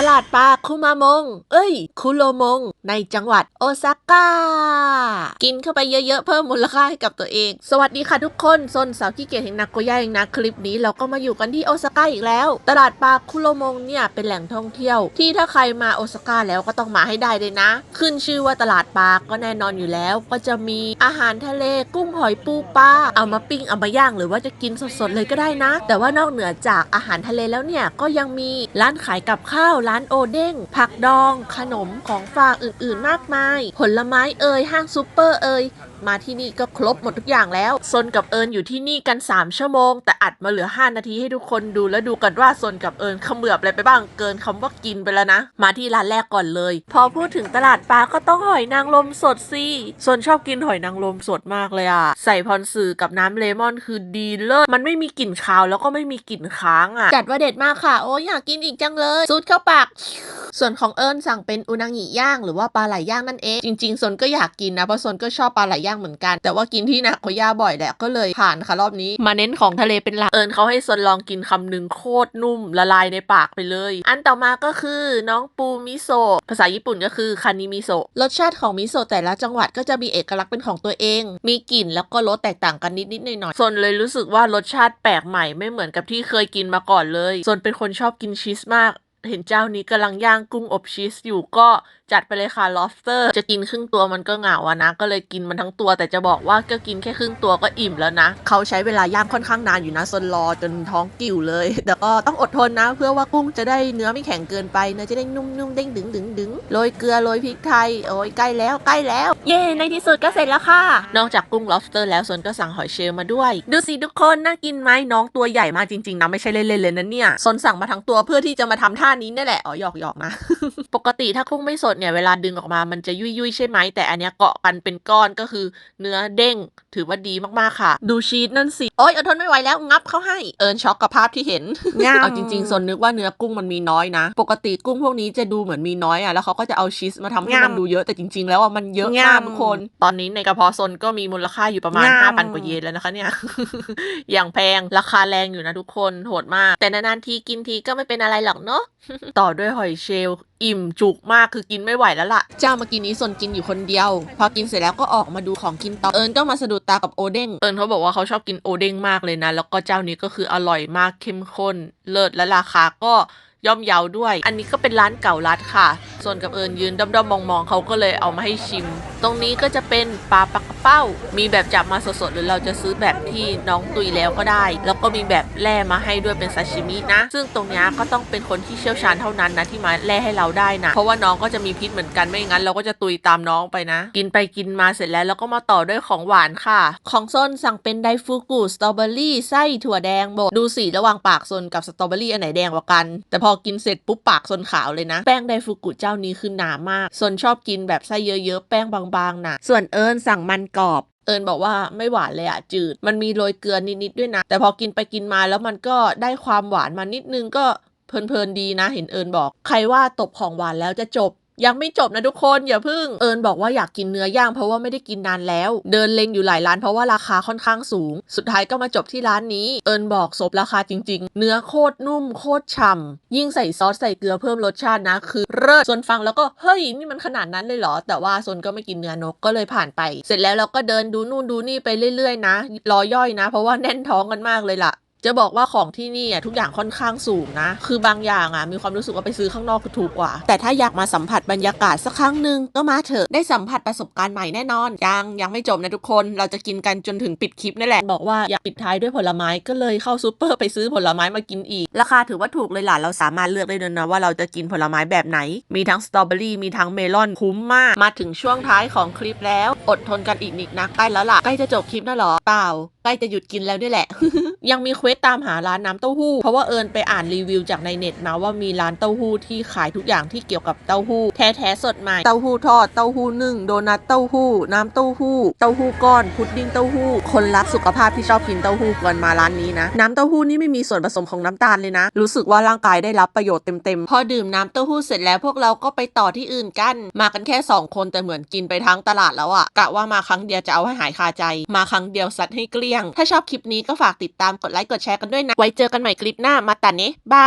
ตลาดปลาคุมามง เอ้ย คุโรมง ในจังหวัดโอซาก้า กินเข้าไปเยอะๆ เพิ่มมูลค่าให้กับตัวเอง สวัสดีค่ะทุกคนซนสาวขี้เกียจแห่งนาโกย่าเองนะคลิปนี้เราก็มาอยู่กันที่โอซาก้าอีกแล้ว ตลาดปลาคุโรมงเนี่ยเป็นแหล่งท่องเที่ยว ที่ถ้าใครมาโอซาก้าแล้วก็ต้องมาให้ได้เลยนะ ขึ้นชื่อว่าตลาดปลาก็แน่นอนอยู่แล้ว ก็จะมีอาหารทะเลกุ้งหอยปูปลาเอามาปิ้งเอามาย่างหรือว่าจะกินสดๆเลยก็ได้นะ แต่ว่านอกเหนือจากอาหารทะเลแล้วเนี่ยก็ยังมีร้านขายกับข้าวร้านโอเด้ง ผักดอง ขนมของฝากอื่นๆ มากมาย ผลไม้เอ่ยห้างซูเปอร์เอ่ยมาที่นี่ก็ครบหมดทุกอย่างแล้วซนกับเอิญอยู่ที่นี่กัน 3 ชั่วโมง แต่อัดมาเหลือ 5 นาทีให้ทุกคนดูแล้วดูกันว่าซนกับเอิญเขมือบอะไรไปบ้างเกินคำว่ากินไปแล้วนะ มาที่ร้านแรกก่อนเลย พอพูดถึงตลาดปลาก็ต้องหอยนางรมสดสิซนชอบกินหอยนางรมสดมากเลยอะใส่พรสื่อกับน้ำเลมอนคือดีเลิศมันไม่มีกลิ่นคาวแล้วก็ไม่มีกลิ่นค้างอะจัดว่าเด็ดมากค่ะ โอ้ยอยากกินอีกจังเลยซูดเข้าปาก ส่วนของเอิญสั่งเป็นอุนางิย่างหรือว่าปลาไหลย่างนั่นเอง จริงๆซนก็อยากกินนะเพราะซนก็ชอบปลาไหลย่างเหมือนกัน แต่ว่ากินที่นาโกย่าบ่อยแหละก็เลยผ่านค่ะรอบนี้ มาเน้นของทะเลเป็นหลักเอิญเขาให้ซนลองกินคำหนึ่งโคตรนุ่มละลายในปากไปเลย อันต่อมาก็คือน้องปูมิโซะภาษาญี่ปุ่นก็คือคานิมิโซะรสชาติของมิโซะแต่ละจังหวัดก็จะมีเอกลักษณ์เป็นของตัวเอง มีกลิ่นแล้วก็รสแตกต่างกันนิดๆหน่อยๆซนเลยรู้สึกว่ารสชาติแปลกใหม่ไม่เหมือนกับที่เคยกินมาก่อนเลยซนเป็นคนชอบกินชีสมาก เห็นเจ้านี้กำลังย่างกุ้งอบชีสอยู่ก็จัดไปเลยค่ะ lobster จะกินครึ่งตัวมันก็เหงาอะนะ ก็เลยกินมันทั้งตัว แต่จะบอกว่าก็กินแค่ครึ่งตัวก็อิ่มแล้วนะ เขาใช้เวลาย่างค่อนข้างนานอยู่นะซนรอจนท้องกิ่วเลย แต่ก็ต้องอดทนนะ เพื่อว่ากุ้งจะได้เนื้อไม่แข็งเกินไปเนื้อจะได้นุ่มๆเด้งดึงดึงดึงโรยเกลือโรยพริกไทยโอ้ยใกล้แล้วใกล้แล้ว เย้ในที่สุดก็เสร็จแล้วค่ะ นอกจากกุ้ง lobster แล้วซนก็สั่งหอยเชลล์มาด้วย ดูสิทุกคนน่ากินไหมน้องตัวใหญ่มากจริงๆนะไม่ใช่เล่นๆเลยนะเนี่ยซนสั่งมาทั้งตัวเพื่อที่จะมาทำท่านี้นี่แหละอ๋อหยอกๆนะ ปกติถ้ากุ้งไม่สดเนี่ยเวลาดึงออกมามันจะยุ่ยยุ่ยใช่ไหมแต่อันเนี้ยเกาะกันเป็นก้อนก็คือเนื้อเด้ง ถือว่าดีมากๆค่ะ ดูชีสนั่นสิโอ๊ยอดทนไม่ไหวแล้วงับเข้าให้เอิญช็อกกับภาพที่เห็นง่ามเอาจริงๆสนนึกว่าเนื้อกุ้งมันมีน้อยนะ ปกติกุ้งพวกนี้จะดูเหมือนมีน้อยอะแล้วเขาก็จะเอาชีสมาทำให้มันง่ามดูเยอะแต่จริง ๆ แล้วอะมันเยอะมากง่ามทุกคน ตอนนี้ในกระเพาะซนก็มีมูลค่าอยู่ประมาณง่าม5,000กว่าเยนแล้วนะคะเนี่ยอย่างแพงราคาแรงอยู่นะทุกคนโหดมาก แต่นานๆทีกินทีก็ไม่เป็นอะไรหรอกเนาะต่อด้วยหอยเชลล์อิ่มจุกมากคือกินไม่ไหวแล้วล่ะ เจ้าเมื่อกี้นี้สนกินอยู่คนเดียว พอกินเสร็จแล้วก็ออกมาดูของกินต่อเอิญก็มาสะดุดตากับโอเด้งเอิญเขาบอกว่าเขาชอบกินโอเด้งมากเลยนะ แล้วก็เจ้านี้ก็คืออร่อยมากเข้มข้น เลิศและราคาก็ย่อมเยาด้วย อันนี้ก็เป็นร้านเก่ารัดค่ะ ส่วนกับเอิญยืนด้อมๆมองๆเขาก็เลยเอามาให้ชิม ตรงนี้ก็จะเป็นปลาปักกระเป้า มีแบบจับมาสดๆหรือเราจะซื้อแบบที่น้องตุยแล้วก็ได้ แล้วก็มีแบบแล่มาให้ด้วยเป็นซาชิมินะ ซึ่งตรงเนี้ยก็ต้องเป็นคนที่เชี่ยวชาญเท่านั้นนะที่มาแล่ให้เราได้นะ เพราะว่าน้องก็จะมีพิษเหมือนกันไม่งั้น เราก็จะตุยตามน้องไปนะ กินไปกินมาเสร็จแล้วแล้วก็มาต่อด้วยของหวานค่ะ ของส้นสั่งเป็นไดฟูกุสตรอเบอรี่ไส้ถั่วแดงบดดูสิระหว่างปากซนกับสตรอเบอรี่อันไหนแดงกว่ากัน แต่พอกินเสร็จปุ๊บปากซนขาวเลยนะ แป้งไดฟูกุเจ้านี้คือหนามากส่วนชอบกินแบบไส้เยอะๆ แป้งบางๆนะส่วนเอิญสั่งมันกรอบเอิญบอกว่าไม่หวานเลยอะจืด มันมีโรยเกลือนิดๆด้วยนะ แต่พอกินไปกินมาแล้วมันก็ได้ความหวานมานิดนึงก็เพลินๆดีนะ เห็นเอิญบอก ใครว่าตบของหวานแล้วจะจบ ยังไม่จบนะทุกคนอย่าพึ่งเอิญบอกว่าอยากกินเนื้อย่างเพราะว่าไม่ได้กินนานแล้ว เดินเล็งอยู่หลายร้านเพราะว่าราคาค่อนข้างสูง สุดท้ายก็มาจบที่ร้านนี้เอิญบอกสบราคาจริง ๆ เนื้อโคตรนุ่มโคตรฉ่ำยิ่งใส่ซอสใส่เกลือเพิ่มรสชาตินะ คือเลิศส่วนฟังแล้วก็เฮ้ยนี่มันขนาดนั้นเลยเหรอ แต่ว่าซนก็ไม่กินเนื้อนกก็เลยผ่านไป เสร็จแล้วเราก็เดินดูนู่นดูนี่ไปเรื่อยๆนะรอย่อยนะ เพราะว่าแน่นท้องกันมากเลยล่ะ จะบอกว่าของที่นี่อะทุกอย่างค่อนข้างสูงนะ คือบางอย่างอะมีความรู้สึกว่าไปซื้อข้างนอกถูกกว่า แต่ถ้าอยากมาสัมผัสบรรยากาศสักครั้งหนึ่งก็มาเถอะได้สัมผัสประสบการณ์ใหม่แน่นอน ยังยังไม่จบนะทุกคนเราจะกินกันจนถึงปิดคลิปนั่นแหละ บอกว่าอยากปิดท้ายด้วยผลไม้ก็เลยเข้าซูเปอร์ไปซื้อผลไม้มากินอีก ราคาถือว่าถูกเลยล่ะเราสามารถเลือกได้เลยนะว่าเราจะกินผลไม้แบบไหน มีทั้งสตรอเบอรี่มีทั้งเมลอนคุ้มมาก มาถึงช่วงท้ายของคลิปแล้ว อดทนกันอีกนิดนะใกล้แล้วล่ะใกล้จะจบคลิปแล้วหรอเปล่าใกล้จะหยุดกินแล้วด้วยแหละ ยังมีเควสตามหาร้านน้ำเต้าหู้ เพราะว่าเอิญไปอ่านรีวิวจากในเน็ตมาว่ามีร้านเต้าหู้ที่ขายทุกอย่างที่เกี่ยวกับเต้าหู้ แท้ๆสดใหม่ เต้าหู้ทอด เต้าหู้นึ่ง โดนัทเต้าหู้ น้ำเต้าหู้ เต้าหู้ก้อน พุดดิ้งเต้าหู้ คนรักสุขภาพที่ชอบกินเต้าหู้ควรมาร้านนี้นะ น้ำเต้าหู้นี่ไม่มีส่วนผสมของน้ำตาลเลยนะ รู้สึกว่าร่างกายได้รับประโยชน์เต็มๆ พอดื่มน้ำเต้าหู้เสร็จแล้วพวกเราก็ไปต่อที่อื่นกัน มากันแค่สองคนแต่เหมือนกินไปทั้งตลาดแล้วอะกะว่ามาครั้งเดียวจะเอาให้หายคาใจ มาครั้งเดียวซัดให้เกลี้ยง ถ้าชอบคลิปนี้ก็ฝากติดตามกดไลค์กดแชร์กันด้วยนะ ไว้เจอกันใหม่คลิปหน้ามาตันเนะบาย